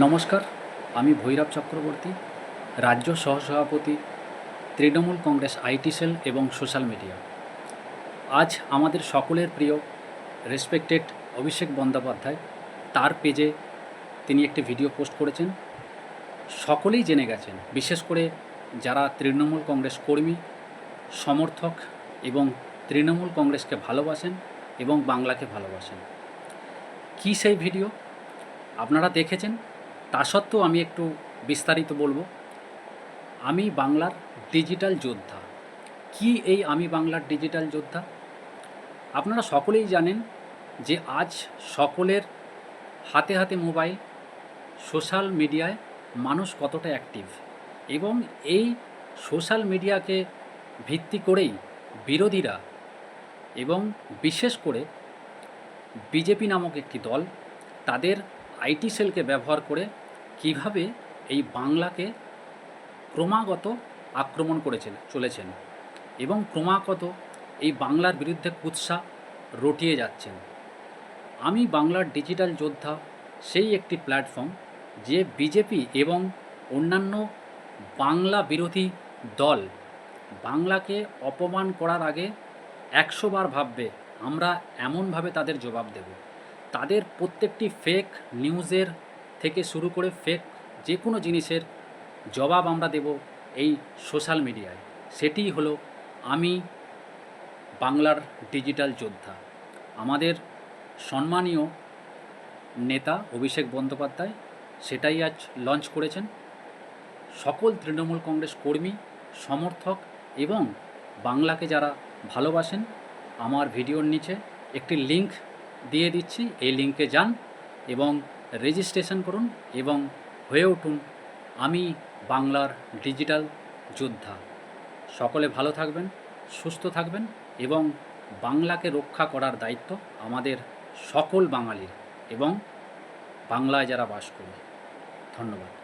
নমস্কার, আমি ভৈরব চক্রবর্তী, রাজ্য সহসভাপতি, তৃণমূল কংগ্রেস আইটি সেল এবং সোশ্যাল মিডিয়া। আজ আমাদের সকলের প্রিয় রেসপেক্টেড অভিষেক বন্দ্যোপাধ্যায়, তার পেজে তিনি একটি ভিডিও পোস্ট করেছেন। সকলেই জেনে গেছেন, বিশেষ করে যারা তৃণমূল কংগ্রেস কর্মী, সমর্থক এবং তৃণমূল কংগ্রেসকে ভালোবাসেন এবং বাংলাকে ভালোবাসেন। কী সেই ভিডিও আপনারা দেখেছেন তা সত্ত্বেও আমি একটু বিস্তারিত বলব। আমি বাংলার ডিজিটাল যোদ্ধা। কি এই আমি বাংলার ডিজিটাল যোদ্ধা? আপনারা সকলেই জানেন যে আজ সকলের হাতে হাতে মোবাইল, সোশ্যাল মিডিয়ায় মানুষ কতটা অ্যাক্টিভ এবং এই সোশ্যাল মিডিয়াকে ভিত্তি করেই বিরোধীরা এবং বিশেষ করে বিজেপি নামক একটি দল তাদের আইটি সেলকে ব্যবহার করে কীভাবে এই বাংলাকে ক্রমাগত আক্রমণ করেছেন, চলেছেন এবং ক্রমাগত এই বাংলার বিরুদ্ধে কুৎসা রটিয়ে যাচ্ছেন। আমি বাংলার ডিজিটাল যোদ্ধা সেই একটি প্ল্যাটফর্ম যে বিজেপি এবং অন্যান্য বাংলা বিরোধী দল বাংলাকে অপমান করার আগে একশো বার ভাববে, আমরা এমনভাবে তাদের জবাব দেব। তাদের প্রত্যেকটি ফেক নিউজের থেকে শুরু করে ফেক যে কোনো জিনিসের জবাব আমরা দেব এই সোশ্যাল মিডিয়ায়। সেটিই হলো, আমি বাংলার ডিজিটাল যোদ্ধা। আমাদের সম্মানীয় নেতা অভিষেক বন্দ্যোপাধ্যায় সেটাই আজ লঞ্চ করেছেন। সকল তৃণমূল কংগ্রেস কর্মী, সমর্থক এবং বাংলাকে যারা ভালোবাসেন, আমার ভিডিওর নিচে একটি লিংক দিয়ে দিচ্ছি। এই লিঙ্কে যান এবং রেজিস্ট্রেশন করুন এবং হয়ে উঠুন আমি বাংলার ডিজিটাল যোদ্ধা। সকলে ভালো থাকবেন, সুস্থ থাকবেন এবং বাংলাকে রক্ষা করার দায়িত্ব আমাদের সকল বাঙালির এবং বাংলায় যারা বাস করি। ধন্যবাদ।